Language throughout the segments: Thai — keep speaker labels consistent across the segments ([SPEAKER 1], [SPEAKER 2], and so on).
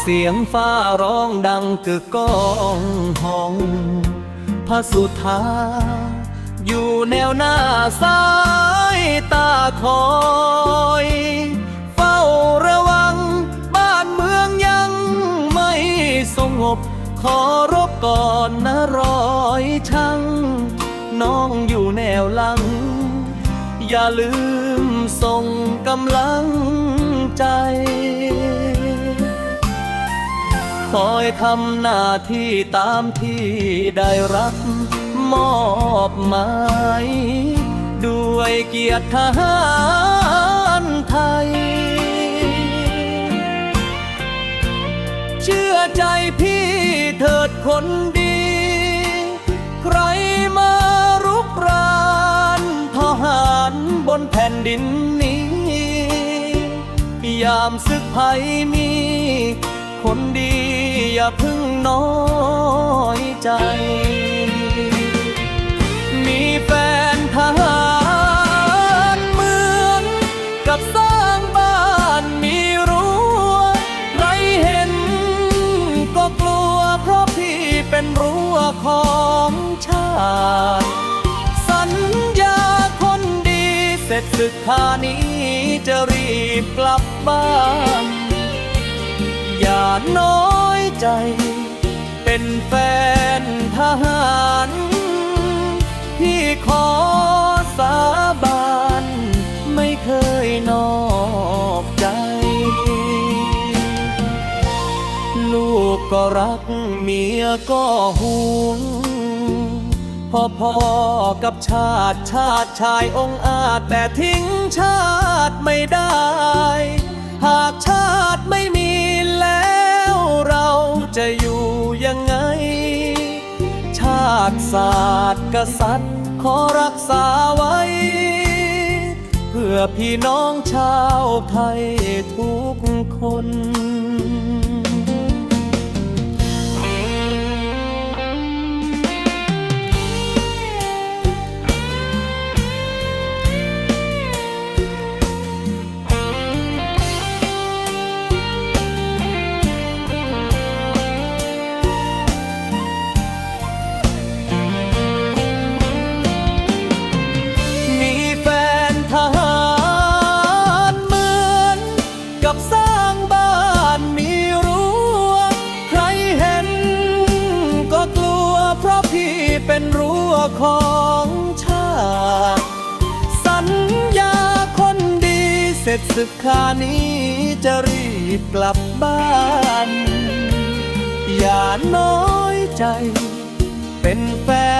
[SPEAKER 1] เสียงฟ้าร้องดังกึกก้องห้อง พระสุธา อยู่แนวหน้าสายตาคอย เฝ้าระวัง บ้านเมืองยังไม่สงบ ขอรบก่อนนะรอยช่างน้องอยู่แนวหลัง อย่าลืมส่งกำลังใจ อยทำหน้าที่ตามที่ได้รับมอบหมายด้วยเกียรติทหารไทย เชื่อใจพี่เถิดคนดี ใครมารุกรานทหารบนแผ่นดินนี้ ยามศึกภัยมี คนดีอย่าพึ่งน้อยใจ มีแฟนทหารเหมือนกับสร้างบ้านมีรั้วใครเห็นก็กลัวเพราะพี่เป็นรั้วของชาติสัญญาคนดีเสร็จศึกคานี้จะรีบกลับบ้าน อย่าน้อยใจ เป็นแฟนทหารพี่ขอสาบานไม่เคยนอกใจ ลูกก็รักเมียก็ห่วงพอพอๆกับชาติชาติชายองค์อาจแต่ทิ้งชาติไม่ได้ หากชาติาติศาสตร์กษัตริย์ ขอรักษาไว้ เพื่อพี่น้องชาวไทยทุกคน ของชาติ สัญญาคนดีเสร็จศึกคานี้จะรีบกลับบ้าน อย่าน้อยใจ เป็นแฟน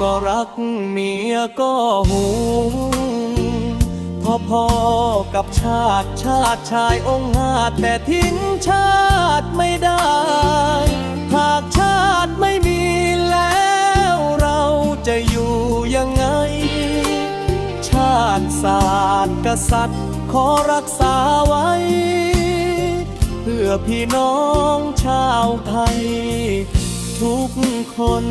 [SPEAKER 1] ก็รักเมียก็ห่วงพอพอๆกับชาติชาติชายองค์อาจแต่ทิ้งชาติไม่ได้ หากชาติไม่มีแล้วเราจะอยู่ยังไง ชาติศาสตร์กษัตริย์ขอรักษาไว้ เพื่อพี่น้องชาวไทย ทุกคน